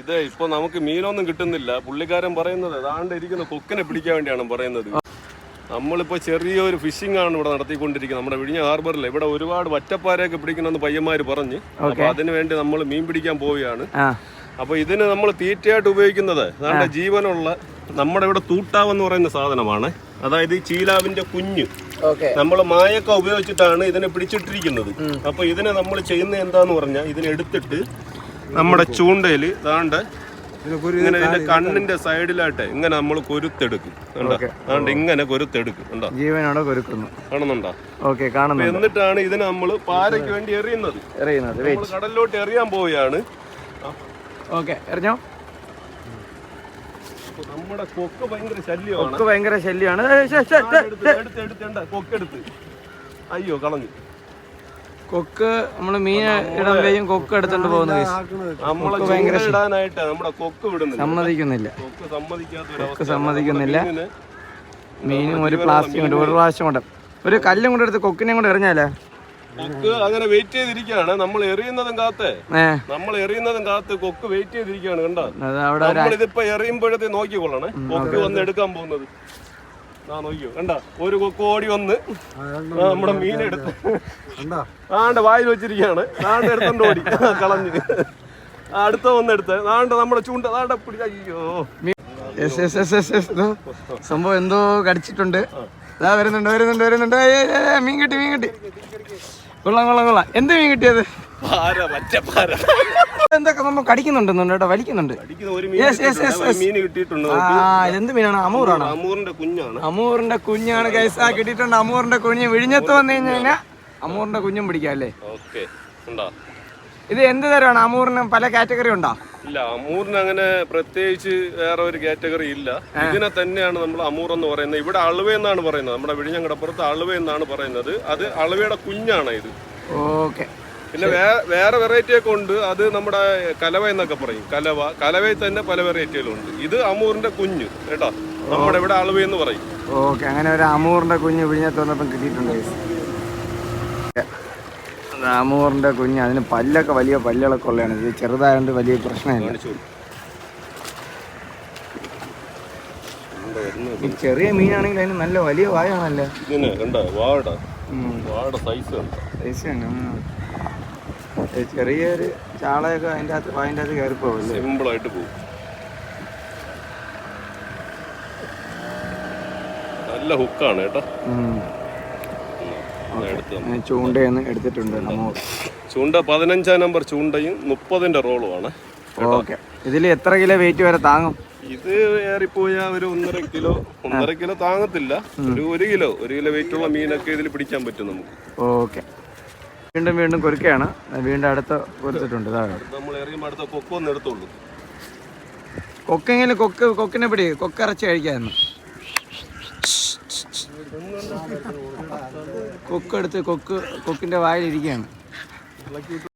ഇത് ഇപ്പൊ നമുക്ക് മീനൊന്നും കിട്ടുന്നില്ല. പുള്ളിക്കാരൻ പറയുന്നത് ഏതാണ്ട് ഇരിക്കുന്ന. കൊക്കിനെ പിടിക്കാൻ വേണ്ടിയാണ് പറയുന്നത്. നമ്മളിപ്പോ ചെറിയൊരു ഫിഷിംഗ് ആണ് ഇവിടെ നടത്തിക്കൊണ്ടിരിക്കുന്നത്. നമ്മുടെ വിഴിഞ്ഞ ഹാർബറിൽ ഇവിടെ ഒരുപാട് വറ്റപ്പാരയൊക്കെ പിടിക്കണമെന്ന് പയ്യന്മാര് പറഞ്ഞ്. അപ്പൊ അതിനുവേണ്ടി നമ്മൾ മീൻ പിടിക്കാൻ പോവുകയാണ്. അപ്പൊ ഇതിന് നമ്മൾ തീറ്റയായിട്ട് ഉപയോഗിക്കുന്നത് അതാണ്ട് ജീവനുള്ള നമ്മുടെ ഇവിടെ തൂട്ടാവെന്ന് പറയുന്ന സാധനമാണ്. അതായത് ഈ ചീലാവിന്റെ കുഞ്ഞ്. നമ്മൾ മായൊക്കെ ഉപയോഗിച്ചിട്ടാണ് ഇതിനെ പിടിച്ചിട്ടിരിക്കുന്നത്. അപ്പൊ ഇതിനെ നമ്മൾ ചെയ്യുന്ന എന്താന്ന് പറഞ്ഞാൽ ഇതിനെ എടുത്തിട്ട് നമ്മുടെ ചൂണ്ടയിൽ ഇതാണ്ട് ഇങ്ങനെ ഇതിന്റെ കണ്ണിന്റെ സൈഡിലായിട്ട് ഇങ്ങനെ നമ്മൾ കൊരുത്തെടുക്കും കണ്ടോ ദാണ്ട് ഇങ്ങനെ കൊരുത്തെടുക്കും കണ്ടോ ജീവനോടെ കൊരുക്കുന്നു കാണുന്നുണ്ടോ ഓക്കെ കാണുന്നുണ്ട് എന്നിട്ടാണ് ഇതിനെ നമ്മൾ പാരയ്ക്ക് വേണ്ടി എറിയുന്നത് എറിയുന്നത് കടലിലോട്ട് എറിയാൻ പോവുകയാണ് ഓക്കെ എറിഞ്ഞോ നമ്മുടെ കൊക്ക് ഭയങ്കര ശല്യമാണ് കൊക്ക് ഭയങ്കര ശല്യമാണ് കൊക്കെടുത്ത് അയ്യോ കളഞ്ഞു കൊക്ക് നമ്മൾ മീൻ ഇടാൻ കഴിയും കൊക്ക് എടുത്തോണ്ട് പോകുന്നത് ഇടാനായിട്ട് നമ്മുടെ കൊക്ക് വിടുന്നില്ല. സമ്മതിക്കുന്നില്ല. കൊക്ക്. സമ്മതിക്കുന്നില്ല. മീനും ഒരു പ്ലാസ്റ്റിക് ഉണ്ട് ഒരു പ്രാവശ്യം കൊണ്ട് ഒരു കല്ലും കൊണ്ട് എടുത്ത് കൊക്കിനെ കൊണ്ട് എറിഞ്ഞാലേ? കൊക്ക് അങ്ങനെ വെയിറ്റ് ചെയ്തിരിക്കുകയാണ്. നമ്മൾ എറിയുന്നതും കാത്ത്. നമ്മൾ എറിയുന്നതും കാത്ത് കൊക്ക് വെയിറ്റ് ചെയ്തിരിക്കുകയാണ് കണ്ടോ? നമ്മളിതിപ്പോ എറിയുമ്പോഴത്തെ നോക്കിക്കൊള്ളണേ. കൊക്ക് വന്ന് എടുക്കാൻ പോകുന്നത്. ആ നോക്കിയോ കണ്ട? ഒരു കൊക്കോടി വന്ന് നമ്മുടെ മീനെടുത്ത് ആണ്ട് വായിൽ വെച്ചിരിക്കുകയാണ്. ആണ്ട് എടുത്തോണ്ട് ഓടി. കളഞ്ഞ്. അടുത്ത വന്ന് എടുത്ത്. ആണ്ട് നമ്മുടെ ചൂണ്ട. ആണ്ട പിടി. അയ്യോ. Yes yes yes yes yes ഇതോ സംഭവം എന്തോ കടിച്ചിട്ടുണ്ട്. ഇതാ വരുന്നുണ്ട് വരുന്നുണ്ട് വരുന്നുണ്ട്. മീൻ കിട്ടി മീൻ കിട്ടി. കൊള്ളാം കൊള്ളാം കൊള്ളാം. എന്ത് മീൻ കിട്ടിയത്? പാര പച്ചപ്പാര എന്തൊക്കെ നമ്മൾ കടിക്കുന്നുണ്ടെന്നുണ്ട് കേട്ടോ വലിക്കുന്നുണ്ട്. എന്ത് മീനാണ്? അമൂറാണ്? അമൂറിന്റെ കുഞ്ഞാണ്. അമൂറിന്റെ കുഞ്ഞാണ് ഗൈസ് ആ കിട്ടിയിട്ടുണ്ട്. അമൂറിന്റെ കുഞ്ഞ് വിഴിഞ്ഞത്ത് വന്നു കഴിഞ്ഞാൽ അമൂറിന്റെ കുഞ്ഞും പിടിക്കാം അല്ലേ? ഇത് എന്ത് തരമാണ് അമൂറിന് പല കാറ്റഗറി ഉണ്ടോ? ഇല്ല അമൂറിന് അങ്ങനെ പ്രത്യേകിച്ച് വേറെ ഒരു കാറ്റഗറി ഇല്ല. ഇതിനെ തന്നെയാണ് നമ്മൾ അമൂർ എന്ന് പറയുന്നത്. ഇവിടെ അളുവ എന്നാണ് പറയുന്നത്. നമ്മുടെ വിഴിഞ്ഞങ്കടപ്പുറത്ത് അളുവ എന്നാണ് പറയുന്നത്. അത് അളുവയുടെ കുഞ്ഞാണ് ഇത്. ഓക്കെ. പിന്നെ വേറെ വെറൈറ്റി ഒക്കെ ഉണ്ട്. അത് നമ്മുടെ കലവ എന്നൊക്കെ പറയും. കലവ കലവയിൽ തന്നെ പല വെറൈറ്റികളുണ്ട് ഇത് അമൂറിന്റെ കുഞ്ഞ് കേട്ടോ? നമ്മുടെ ഇവിടെ അളവ് എന്ന് പറയും. ഓക്കെ അങ്ങനെ ഒരു അമൂറിന്റെ കുഞ്ഞ് വിഴിഞ്ഞത്ത് വന്നപ്പം കിട്ടിയിട്ടുണ്ട് അമൂറിന്റെ കുഞ്ഞ് അതിന് പല്ലൊക്കെ വലിയ പല്ലുകളൊക്കെ ഉള്ളതാണ്. ഇത് ചെറുതായതുകൊണ്ട് വലിയ പ്രശ്നമില്ല. ഈ ചെറിയ മീനാണെങ്കിൽ അതിന് നല്ല വലിയ വായാണല്ലേ. വാട. സൈസ് കണ്ടോ ടേസ്റ്റാണ് ഉം. ഈ ചെറിയൊരു ചാളയൊക്കെ അതിന്റെ അകത്ത് അതിന്റെ അകത്ത് കയറി പോകല്ലേ സിമ്പിൾ ആയിട്ട് പോകും നല്ല ഹുക്കാണ് കേട്ടോ. ചൂണ്ടയെന്ന് എടുത്തിട്ടുണ്ട് ചൂണ്ട പതിനഞ്ചാം നമ്പർ ചൂണ്ടയും മുപ്പതിന്റെ റോളും ഓക്കെ. ഇതിൽ എത്ര കിലോ വെയിറ്റ് വരെ താങ്ങും? ഇത് ഏറിപ്പോയാ ഒരു ഒന്നര കിലോ ഒന്നര കിലോ താങ്ങത്തില്ല. ഒരു ഒരു കിലോ ഒരു കിലോ വെയിറ്റ് ഉള്ള മീനൊക്കെ ഇതിൽ പിടിക്കാൻ പറ്റും നമുക്ക്. ഓക്കെ. വീണ്ടും വീണ്ടും കൊരുക്കയാണ്. വീണ്ടും അടുത്ത കൊരുത്തിട്ടുണ്ട് കൊക്കെങ്കിലും കൊക്ക് കൊക്കിനെ പിടി കൊക്കിറച്ചി കഴിക്കായിരുന്നു. കൊക്കെടുത്ത് കൊക്ക് കൊക്കിന്റെ വായിലിരിക്കുകയാണ്.